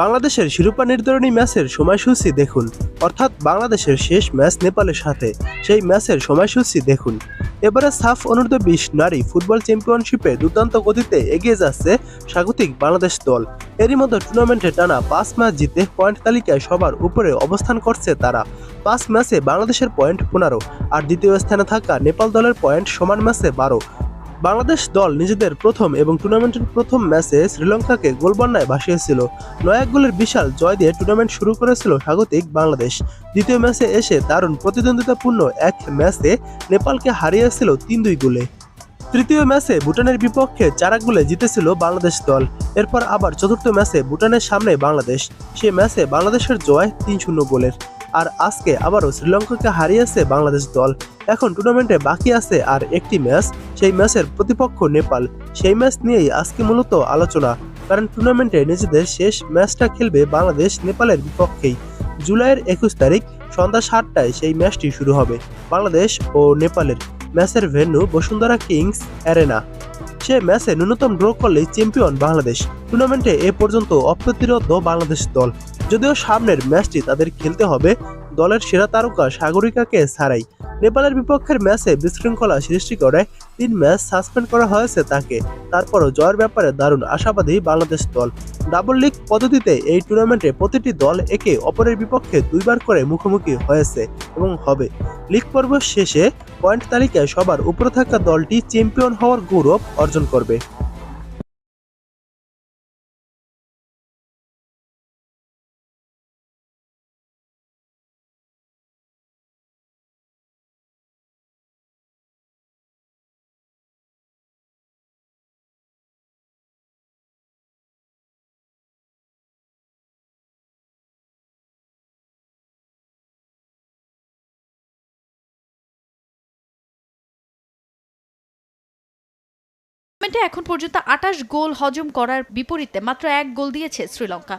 বাংলাদেশের শিরোপা নির্ধারণী ম্যাচের সময়সূচি দেখুন। অর্থাৎ বাংলাদেশের শেষ ম্যাচ নেপালের সাথে। সেই ম্যাচের সময়সূচি দেখুন। এবারে সাফ অনূর্ধ্ব বিশ নারী ফুটবল চ্যাম্পিয়নশিপে দুর্দান্ত গতিতে এগিয়ে যাচ্ছে স্বাগতিক বাংলাদেশ দল। এরই মধ্যে টুর্নামেন্টে টানা পাঁচ ম্যাচ জিতে পয়েন্ট তালিকায় সবার উপরে অবস্থান করছে তারা। পাঁচ ম্যাচে বাংলাদেশের পয়েন্ট পনেরো, আর দ্বিতীয় স্থানে থাকা নেপাল দলের পয়েন্ট সমান ম্যাচে বারো। বাংলাদেশ দল নিজেদের প্রথম এবং টুর্নামেন্টের প্রথম ম্যাচে শ্রীলঙ্কাকে গোলবন্যায় ভাসিয়েছিল। নয় এক গোলের বিশাল জয় দিয়ে টুর্নামেন্ট শুরু করেছিল স্বাগতিক বাংলাদেশ। দ্বিতীয় ম্যাচে এসে দারুণ প্রতিদ্বন্দ্বিতাপূর্ণ এক ম্যাচে নেপালকে হারিয়েছিল তিন দুই গোলে। তৃতীয় ম্যাচে ভুটানের বিপক্ষে চার গোলে জিতেছিল বাংলাদেশ দল। এরপর আবার চতুর্থ ম্যাচে ভুটানের সামনে বাংলাদেশ। সে ম্যাচে বাংলাদেশের জয় তিন শূন্য গোলের। আর আজকে আবারও শ্রীলঙ্কাকে হারিয়েছে বাংলাদেশ দল। এখন টুর্নামেন্টে বাকি আছে আর একটি ম্যাচ সেই ম্যাচের প্রতিপক্ষ নেপাল। সেই ম্যাচ নিয়েই আজকে মূলত আলোচনা। কারণ টুর্নামেন্টে নিজেদের শেষ ম্যাচটা খেলবে বাংলাদেশ নেপালের বিপক্ষেই। জুলাইয়ের একুশ তারিখ সন্ধ্যা সাতটায় সেই ম্যাচটি শুরু হবে বাংলাদেশ ও নেপালের। ম্যাচের ভেন্যু বসুন্ধরা কিংস অ্যারেনা সে ম্যাচে ন্যূনতম ড্র করলেই চ্যাম্পিয়ন বাংলাদেশ। টুর্নামেন্টে এ পর্যন্ত অপ্রতিরোধ বাংলাদেশ দল। যদিও সামনের ম্যাচটি তাদের খেলতে হবে, দলের সেরা তারকা সাগরিকাকে ছাড়াই। নেপালের বিপক্ষের ম্যাচে বিশৃঙ্খলা সৃষ্টি করে তিন ম্যাচ সাসপেন্ড করা হয়েছে তাকে। তারপরও জয়ের ব্যাপারে দারুণ আশাবাদী বাংলাদেশ দল। ডাবল লিগ পদ্ধতিতে এই টুর্নামেন্টে প্রতিটি দল একে অপরের বিপক্ষে দুইবার করে মুখোমুখি হয়েছে এবং হবে। লিগ পর্ব শেষে পয়েন্ট তালিকায় সবার উপরে থাকা দলটি চ্যাম্পিয়ন হওয়ার গৌরব অর্জন করবে। টুর্নামেন্টে এখন পর্যন্ত আটাশ গোল হজম করার বিপরীতে মাত্র এক গোল দিয়েছে শ্রীলঙ্কা।